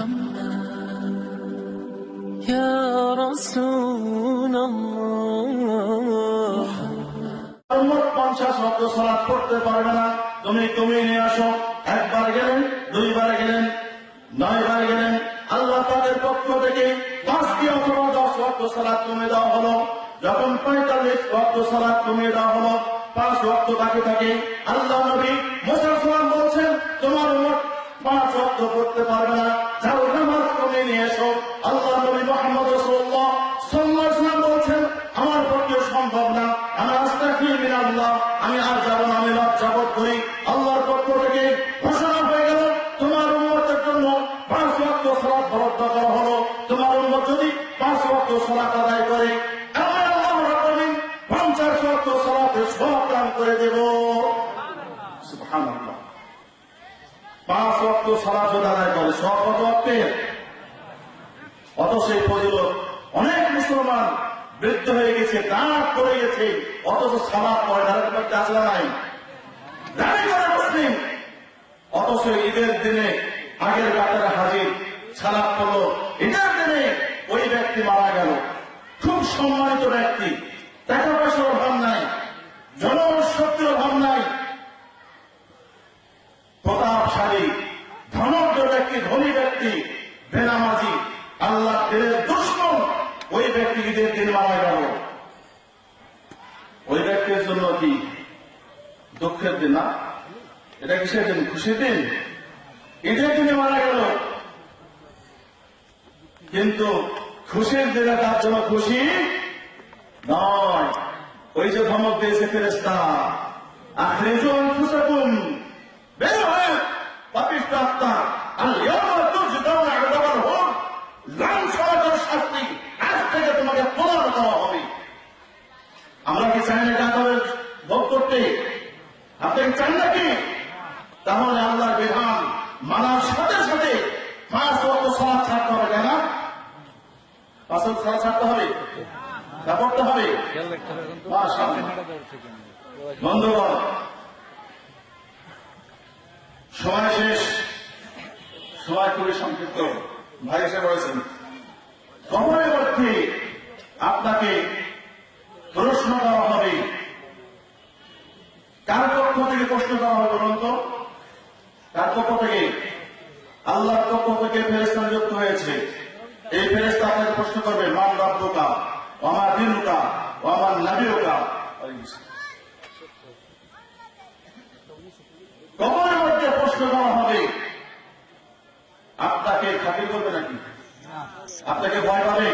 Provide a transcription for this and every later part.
محمد يا رسول الله মোট পঞ্চাশ অব্দ সালাদ করতে পারবে না তুমি তুমি নিয়ে আসো একবার গেলেন দুইবার গেলেন নয়বার গেলেন আল্লাহ তাদের পক্ষ থেকে পাঁচটি অথবা দশ অব্দ সালাদ কমে দেওয়া হলো যখন পঁয়তাল্লিশ অব্দ সালাদ কমিয়ে দেওয়া হলো পাঁচ অক্ট বাকি থাকে আল্লাহ নবী মুসলমান বলছেন তোমার মোট পাঁচ করতে পারবে না। যাও নামাজ কমিয়ে নিয়ে এসো। আল্লাহ নবী মোহাম্মদ রসুল্লাহ বলছেন, আমার পক্ষে সম্ভব না। আমি আস্তাকি আল্লাহ আমি আর যাব না, আমি লজ্জাবোধ করি। আল্লাহর পক্ষ থেকে ঘোষণা হয়ে গেল, তোমার উন্মতের জন্য পাঁচ ওয়াক্ত সলাপ বরাদ্দ করা হলো। তোমার উন্মত যদি পাঁচ ওয়াক্ত সলাপ আদায় করে আমার আল্লাহ রাব্বুল পঞ্চাশ ওয়াক্ত সলাপের সব দান করে দেব সুবহানাল্লাহ সলাপ আদায় করে সব কত ওয়াক্তের অত সেই ফজিলত অনেক মুসলমান বৃদ্ধ হয়ে গেছে দাঁত পড়ে গেছে অথচ সালাদ পড়ে তাদের মধ্যে নাই অথচ ঈদের দিনে আগের হাজির পড়ল ঈদের দিনে ওই ব্যক্তি মারা গেল খুব সম্মানিত ব্যক্তি টাকা পয়সার অভাব নাই জনশক্তির অভাব নাই প্রতাপশালী ধনী ব্যক্তি বেনামাজি, আল্লাহ দিনের দুশ্মন, ওই ব্যক্তি ঈদের দিন মারা গেল ওই ব্যক্তির জন্য কি দুঃখের দিন না? এটা কিসের দিন? খুশির দিন? ঈদের দিনে মারা গেল। কিন্তু খুশির দিনে তার জন্য খুশি নয়। ওই যে ধমক দিয়েছে ফেরেস্তা আখরিজু আনফুসাকুম, বের হয়ে পাপিষ্ট আত্মা আমরা কি চাই না করতে? আপনি কি চান নাকি? তাহলে আল্লাহর মানার সাথে সাথে পাঁচ সালাদ ছাড়তে হবে, তাই না? পাঁচ ওয়াক্ত সালাদ ছাড়তে হবে? তা হবে। বন্ধুগণ, সময় শেষ। সময় খুবই সংক্ষিপ্ত। ভাই এসে বলেছেন কবরের মধ্যে আপনাকে প্রশ্ন করা হবে। কার পক্ষ থেকে প্রশ্ন করা হবে বলুন তো? কার পক্ষ থেকে? আল্লাহর পক্ষ থেকে ফেরেস্তা নিযুক্ত হয়েছে। এই ফেরেস্তা আপনাকে প্রশ্ন করবে, মান রব্বকা আমার দিনুকা ও আমার নাবিরুকা কবরের মধ্যে প্রশ্ন করা হবে আপনাকে খাতির করবে নাকি আপনাকে ভয় পাবে।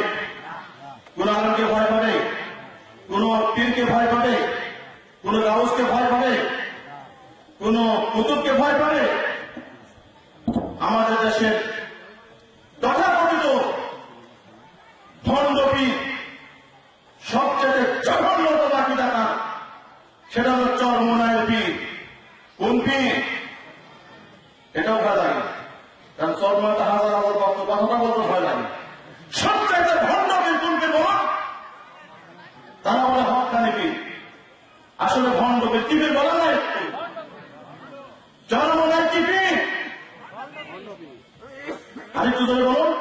কোন আলমকে ভয় পাবে। কোন পীরকে ভয় পাবে। কোন গাউসকে ভয় পাবে। কোন কুতুবকে ভয় পাবে। আমাদের দেশের তথাকথিত ভণ্ডপীর সবচেয়ে জঘন্যত বাকি দেখা সেটা হলো চরমনায়ের পীর কোন পীর এটাও ভয় লাগে কারণ চরমনাতে হাজার হাজার ভক্ত কথাটা বলতে ভয় লাগে সবচেয়ে ভণ্ডপীর কোন পীর বলুন তারা বলে হকানি পীর আসলে ভণ্ডপীর কি পীর বলেন নাই চরমনায় কি পীর আরেকটু ধরে বলুন।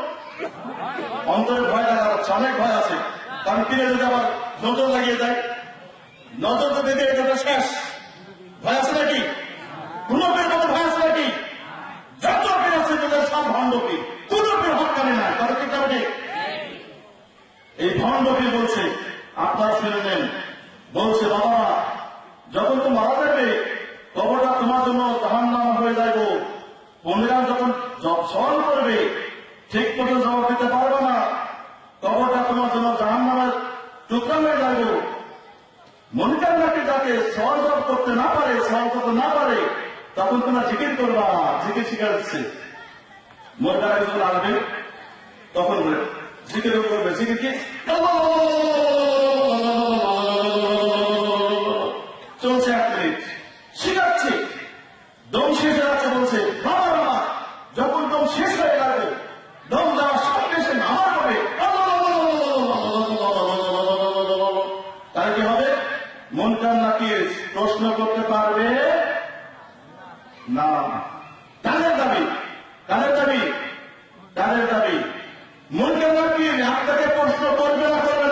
অন্তরে ভয় লাগা যাচ্ছে অনেক ভয় আছে। কারণ কিনে যদি আবার নজর লাগিয়ে যায় নজর যদি দিয়ে এটা শেষ। ভয় আছে নাকি? কোন পীর মতো ভয় আছে নাকি? যত পীর আছে তাদের সব ভণ্ড পীর কোন পীর হকানি না তারা কি কারণে? এই ভণ্ড পীর বলছে, আপনারা শুনে নেন। বলছে বাবা যখন তো মারা যাবে, কবরটা তোমার জন্য জাহান নামা হয়ে যাইব। পনেরা যখন করবে ঠিক মতো জবাব দিতে পারবে না। কবরটা তোমার জন্য জাহান নামের টুকরা হয়ে যাবে। মনিকার নাকি যাতে সহযোগ করতে না পারে সহযোগ না পারে, তখন তোমরা জিকির করবা, জিকির শিকার দিচ্ছে মনিকার যখন আসবে, তখন জিকির করবে, জিকির কি? মন্ত্রণালয় কি নাম থেকে প্রশ্ন করবে না করবে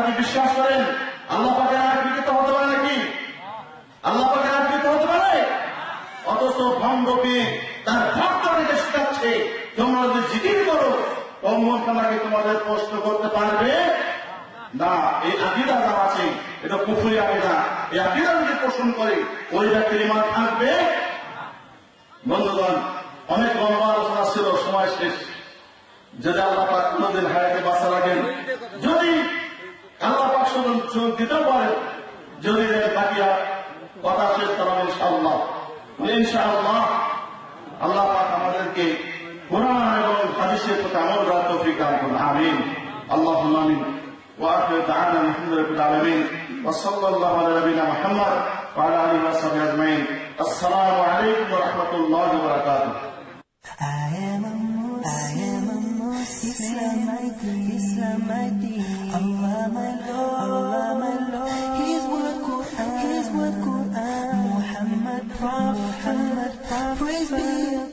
আপনারা কি বিশ্বাস করেন? আল্লাহ পাকের আয়াত বিকৃত হতে পারে নাকি? আল্লাহ পাকের আয়াত বিকৃত হতে পারে? অথচ ভঙ্গকে তার ভক্তদেরকে শেখাচ্ছে, তোমরা যদি জিকির করো কম্বনখানাকে তোমাদের প্রশ্ন করতে পারবে? না, এই আকিদা যা আছে, এটা পুকুরি আকিদা। এই আকিদা যদি পোষণ করে, ওই ব্যক্তির ইমান থাকবে? বন্ধুগণ, অনেক লম্বা আলোচনা ছিল, সময় শেষ। যদি আল্লাহ কোনদিন হায়াতে বাঁচা রাখেন পাক শুধু চোখ দিতেও পারেন যদি এর বাকি আর কথা শেষ করা ইনশাআল্লাহ ইনশাআল্লাহ আল্লাহ পাক আমাদেরকে কোরআন এবং হাদিসের প্রতি আমল করার তৌফিক দান করুন আমিন আল্লাহুম্মা আমিন واخر دعوانا الحمد لله رب العالمين وصلى الله على نبينا محمد وعلى اله وصحبه اجمعين السلام عليكم ورحمه الله وبركاته Islamite, Islamite, Allah my Lord, Allah my Lord. His word, Quran, He's what Quran, Muhammad Prophet, Muhammad Prophet. Praise be.